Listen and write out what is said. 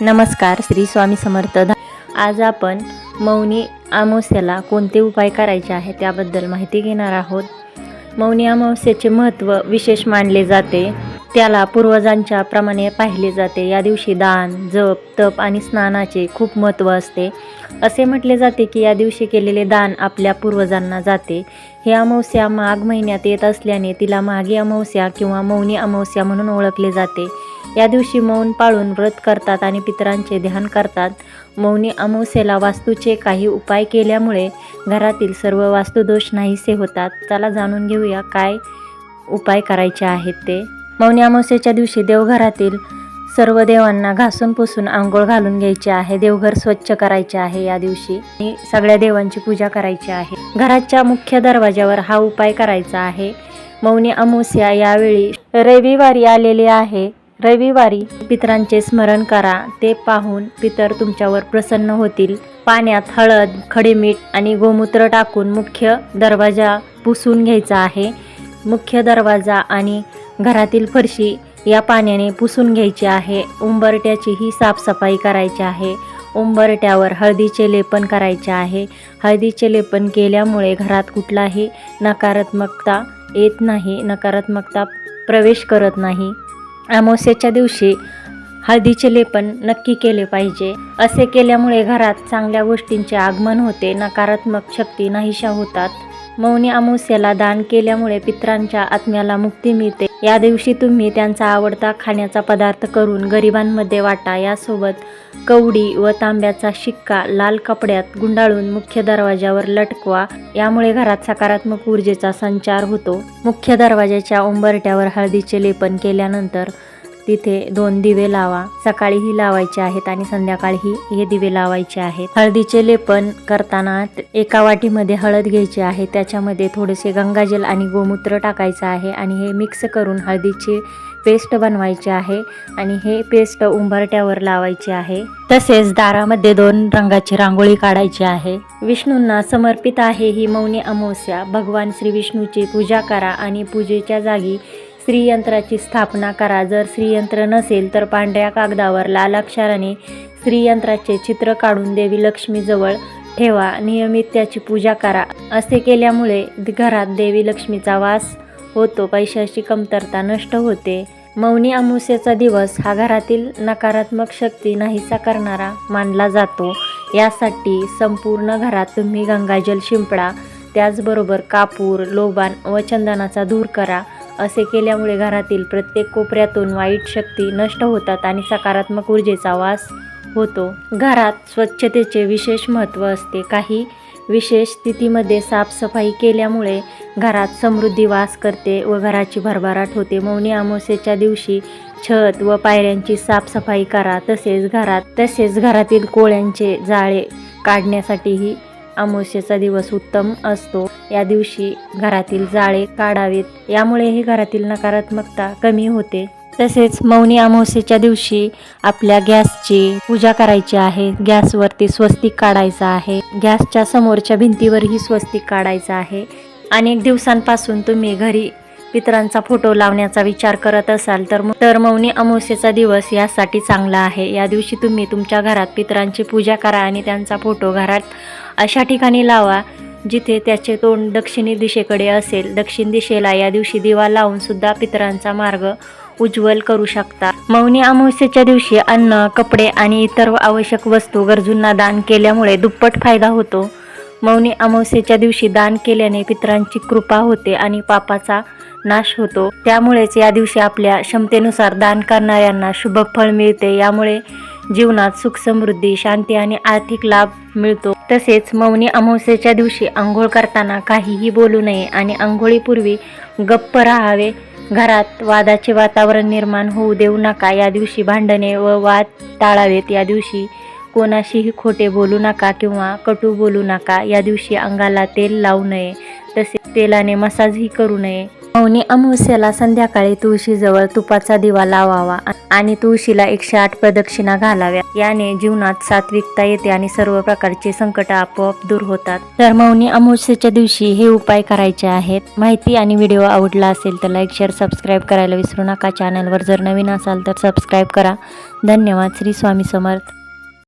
नमस्कार श्री स्वामी समर्थ. आज आपण मौनी अमावस्याला कोणते उपाय करायचे आहे त्याबद्दल माहिती घेणार आहोत. मौनी अमावस्याचे महत्त्व विशेष मानले जाते. त्याला पूर्वजांच्या प्रमाणे पाहिले जाते. या दिवशी दान जप तप आणि स्नानाचे खूप महत्त्व असते. असे म्हटले जाते की या दिवशी केलेले दान आपल्या पूर्वजांना जाते. ही अमावस्या माघ महिन्यात येत असल्याने तिला माघी अमावस्या किंवा मौनी अमावस्या म्हणून ओळखले जाते. या दिवशी मौन पाळून व्रत करतात आणि पितरांचे ध्यान करतात. मौनी अमावस्येला वास्तूचे काही उपाय केल्यामुळे घरातील सर्व वास्तुदोष नाहीसे होतात. चला जाणून घेऊया काय उपाय करायचे आहेत ते. मौनी अमावस्येच्या दिवशी देवघरातील सर्व देवांना घासून पुसून आंघोळ घालून घ्यायचे आहे. देवघर स्वच्छ करायचे आहे या दिवशी. आणि सगळ्या देवांची पूजा करायची आहे. घराच्या मुख्य दरवाजावर हा उपाय करायचा आहे. मौनी अमावस्या यावेळी रविवारी आलेले आहे. रविवारी पितरांचे स्मरण करा. ते पाहून पितर तुमच्यावर प्रसन्न होतील. पाण्यात हळद खडे मीठ आणि गोमूत्र टाकून मुख्य दरवाजा पुसून घ्यायचा आहे. मुख्य दरवाजा आणि घरातील फरशी या पाण्याने पुसून घ्यायची आहे. उंबरट्याचीही साफसफाई करायची आहे. उंबरट्यावर हळदीचे लेपन करायचे आहे. हळदीचे लेपन केल्यामुळे घरात कुठलाही नकारात्मकता येत नाही. नकारात्मकता प्रवेश करत नाही. अमावस्येच्या दिवशी हळदीचे लेपन नक्की केले पाहिजे. असे केल्यामुळे घरात चांगल्या गोष्टींचे आगमन होते नकारात्मक शक्ती नाहीशा होतात. मौनी अमावस्याला दान केल्यामुळे पित्रांच्या आत्म्याला मुक्ती मिळते. या दिवशी तुम्ही त्यांचा आवडता खाण्याचा पदार्थ करून गरिबांमध्ये वाटा. यासोबत कवडी व तांब्याचा शिक्का लाल कपड्यात गुंडाळून मुख्य दरवाजावर लटकवा. यामुळे घरात सकारात्मक ऊर्जेचा संचार होतो. मुख्य दरवाजाच्या उंबरट्यावर हळदीचे लेपन केल्यानंतर तिथे दोन दिवे लावा. सकाळीही लावायचे आहेत आणि संध्याकाळीही हे दिवे लावायचे आहेत. हळदीचे लेपन करताना एका वाटीमध्ये हळद घ्यायची आहे. त्याच्यामध्ये थोडेसे गंगाजल आणि गोमूत्र टाकायचं आहे आणि हे मिक्स करून हळदीचे पेस्ट बनवायची आहे आणि हे पेस्ट उंबरट्यावर लावायची आहे. तसेच दारामध्ये दोन रंगाची रांगोळी काढायची आहे. विष्णूंना समर्पित आहे ही मौनी अमावस्या. भगवान श्री विष्णूची पूजा करा आणि पूजेच्या जागी स्त्रीयंत्राची स्थापना करा. जर स्त्रीयंत्र नसेल तर पांढऱ्या कागदावर लाल अक्षराने स्त्रीयंत्राचे चित्र काढून देवी लक्ष्मीजवळ ठेवा. नियमित त्याची पूजा करा. असे केल्यामुळे घरात देवी लक्ष्मीचा वास होतो. पैशाची कमतरता नष्ट होते. मौनी अमुसेचा दिवस हा घरातील नकारात्मक शक्ती नाहीसा करणारा मानला जातो. यासाठी संपूर्ण घरात तुम्ही गंगाजल शिंपडा त्याचबरोबर कापूर लोबान व चंदनाचा धूर करा. असे केल्यामुळे घरातील प्रत्येक कोपऱ्यातून वाईट शक्ती नष्ट होतात आणि सकारात्मक ऊर्जेचा वास होतो. घरात स्वच्छतेचे विशेष महत्त्व असते. काही विशेष स्थितीमध्ये साफसफाई केल्यामुळे घरात समृद्धी वास करते व घराची भरभराट होते. मौनी अमावस्येच्या दिवशी छत व पायऱ्यांची साफसफाई करा. तसेच घरात तसेच घरातील कोळ्यांचे जाळे काढण्यासाठीही अमावस्येचा दिवस उत्तम असतो. या दिवशी घरातील जाळे काढावेत. यामुळेही घरातील नकारात्मकता कमी होते. तसेच मौनी अमावस्येच्या दिवशी आपल्या गॅसची पूजा करायची आहे. गॅसवरती स्वस्तिक काढायचं आहे. गॅसच्या समोरच्या भिंतीवरही स्वस्तिक काढायचं आहे. अनेक दिवसांपासून तुम्ही घरी पितरांचा फोटो लावण्याचा विचार करत असाल तर तर मौनी अमावस्येचा दिवस यासाठी चांगला आहे. या दिवशी तुम्ही तुमच्या घरात पितरांची पूजा करा आणि त्यांचा फोटो घरात अशा ठिकाणी लावा जिथे त्याचे तोंड दक्षिणी दिशेकडे असेल. दक्षिण दिशेला या दिवशी दिवा लावून सुद्धा पितरांचा मार्ग उज्ज्वल करू शकता. मौनी अमावस्येच्या दिवशी अन्न कपडे आणि इतर आवश्यक वस्तू गरजूंना दान केल्यामुळे दुप्पट फायदा होतो. मौनी अमावस्येच्या दिवशी दान केल्याने पितरांची कृपा होते आणि पापाचा नाश होतो. त्यामुळेच या दिवशी आपल्या क्षमतेनुसार दान करणाऱ्यांना शुभ फळ मिळते. यामुळे जीवनात सुख समृद्धी शांती आणि आर्थिक लाभ मिळतो. तसेच मौनी अमावस्येच्या दिवशी आंघोळ करताना काहीही बोलू नये आणि आंघोळीपूर्वी गप्प राहावे. घरात वादाचे वातावरण निर्माण होऊ देऊ नका. या दिवशी भांडणे व वाद टाळावेत. या दिवशी कोणाशीही खोटे बोलू नका किंवा कटू बोलू नका. या दिवशी अंगाला तेल लावू नये. तसेच तेलाने मसाजही करू नये. मौनी अमावस्याला संध्याकाळी तुळशीजवळ तुपाचा दिवा लावावा आणि तुळशीला एकशे आठ प्रदक्षिणा घालाव्या. याने जीवनात सात्विकता येते आणि सर्व प्रकारचे संकट आपोआप दूर होतात. तर मौनी अमावस्येच्या दिवशी हे उपाय करायचे आहेत. माहिती आणि व्हिडिओ आवडला असेल तर लाईक शेअर सबस्क्राईब करायला विसरू नका. चॅनलवर जर नवीन असाल तर सबस्क्राईब करा. धन्यवाद. श्री स्वामी समर्थ.